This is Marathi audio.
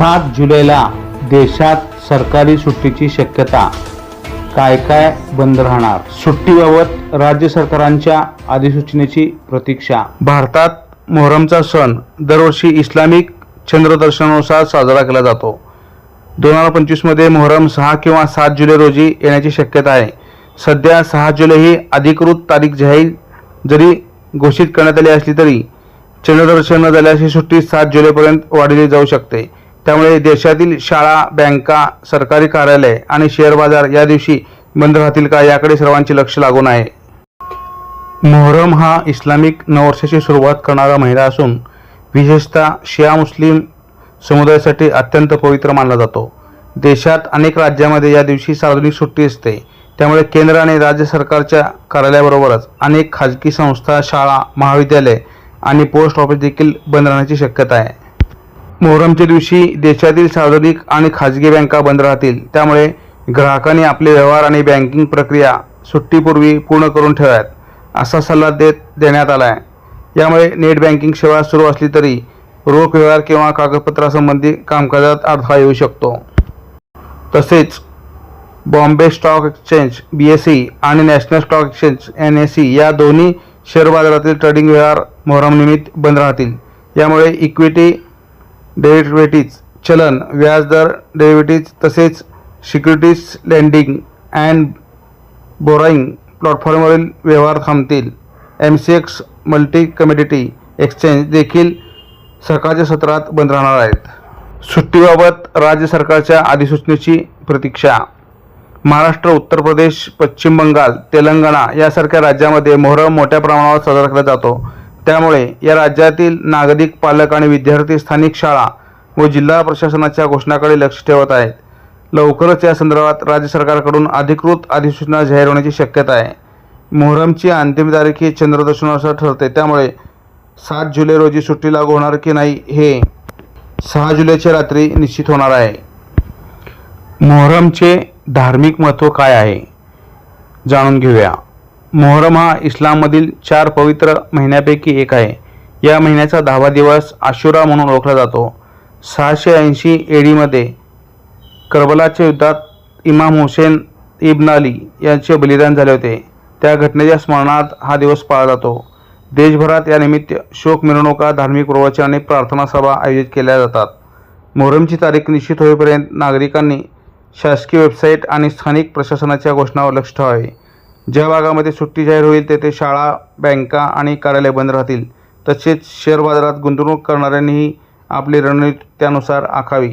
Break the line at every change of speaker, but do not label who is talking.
सात जुलैला देशात सरकारी सुट्टीची शक्यता. काय काय बंद राहणार? सुट्टीबाबत राज्य सरकारांच्या अधिसूचनेची प्रतीक्षा. भारतात मोहरमचा सण दरवर्षी इस्लामिक चंद्रदर्शनानुसार साजरा केला जातो. दोन हजार पंचवीसमध्ये मोहरम सहा किंवा सात जुलै रोजी येण्याची शक्यता आहे. सध्या सहा जुलै ही अधिकृत तारीख जाहीर जरी घोषित करण्यात आली असली तरी चंद्रदर्शन न झाल्यास ही सुट्टी सात जुलैपर्यंत वाढवली जाऊ शकते. त्यामुळे देशातील शाळा बँका सरकारी कार्यालय आणि शेअर बाजार या दिवशी बंद राहतील का याकडे सर्वांचे लक्ष लागून आहे. मोहरम हा इस्लामिक नववर्षाची सुरुवात करणारा महिना असून विशेषतः शिया मुस्लिम समुदायासाठी अत्यंत पवित्र मानला जातो. देशात अनेक राज्यामध्ये या दिवशी सार्वजनिक सुट्टी असते. त्यामुळे केंद्र आणि राज्य सरकारच्या कार्यालयाबरोबरच अनेक खाजगी संस्था शाळा महाविद्यालय आणि पोस्ट ऑफिस देखील बंद राहण्याची शक्यता आहे. मोहरमच्या दिवशी देशातील सार्वजनिक आणि खाजगी बँका बंद राहतील. त्यामुळे ग्राहकांनी आपले व्यवहार आणि बँकिंग प्रक्रिया सुट्टीपूर्वी पूर्ण करून ठेवाव्यात असा सल्ला देत देण्यात आला आहे यामुळे नेट बँकिंग सेवा सुरू असली तरी रोख व्यवहार किंवा कागदपत्रासंबंधी कामकाजात अडथळा येऊ शकतो. तसेच Bombay stock exchange B S C आणि national stock exchange N S C या दोन्ही शेअर बाजारातील ट्रेडिंग व्यवहार मोहरमनिमित्त बंद राहतील. यामुळे इक्विटी डेरिव्हेटिव्ज चलन व्याजदर डेरिव्हेटिव्ज तसेच सिक्युरिटीज लेंडिंग अँड बोराईंग प्लॅटफॉर्मवरील व्यवहार थांबतील. M C X multi commodity exchange देखील सकाळच्या सत्रात बंद राहणार आहेत. सुट्टीबाबत राज्य सरकारच्या अधिसूचनेची प्रतीक्षा. महाराष्ट्र उत्तर प्रदेश पश्चिम बंगाल तेलंगणा यासारख्या राज्यामध्ये मोहरम मोठ्या प्रमाणावर साजरा केला जातो. त्यामुळे या राज्यातील नागरिक पालक आणि विद्यार्थी स्थानिक शाळा व जिल्हा प्रशासनाच्या घोषणाकडे लक्ष ठेवत आहेत. लवकरच या संदर्भात राज्य सरकारकडून अधिकृत अधिसूचना जाहीर होण्याची शक्यता आहे. मोहरमची अंतिम तारीख ही चंद्रदर्शनानुसार ठरते. त्यामुळे सात जुलै रोजी सुट्टी लागू होणार की नाही हे सहा जुलैच्या रात्री निश्चित होणार आहे. मोहरमचे धार्मिक महत्त्व काय आहे? जाणून घेऊया. मोहरम हा इस्लाममधील चार पवित्र महिन्यापैकी एक आहे. या महिन्याचा दहावा दिवस आशुरा म्हणून ओळखला जातो. सहाशे ऐंशी एडीमध्ये करबलाच्या युद्धात इमाम हुसेन इब्न अली यांचे बलिदान झाले होते. त्या घटनेच्या स्मरणार्थ हा दिवस पाळला जातो. देशभरात या निमित्त शोक मिरवणुका धार्मिक प्रवचन आणि प्रार्थना सभा आयोजित केल्या जातात. मोहरमची तारीख निश्चित होईपर्यंत नागरिकांनी शासकीय वेबसाईट आणि स्थानिक प्रशासनाच्या घोषणावर लक्ष ठेवावे. ज्या भागामध्ये सुट्टी जाहीर होईल तेथे शाळा बँका आणि कार्यालय बंद राहतील. तसेच शेअर बाजारात गुंतवणूक करणाऱ्यांनीही आपली रणनीती त्यानुसार आखावी.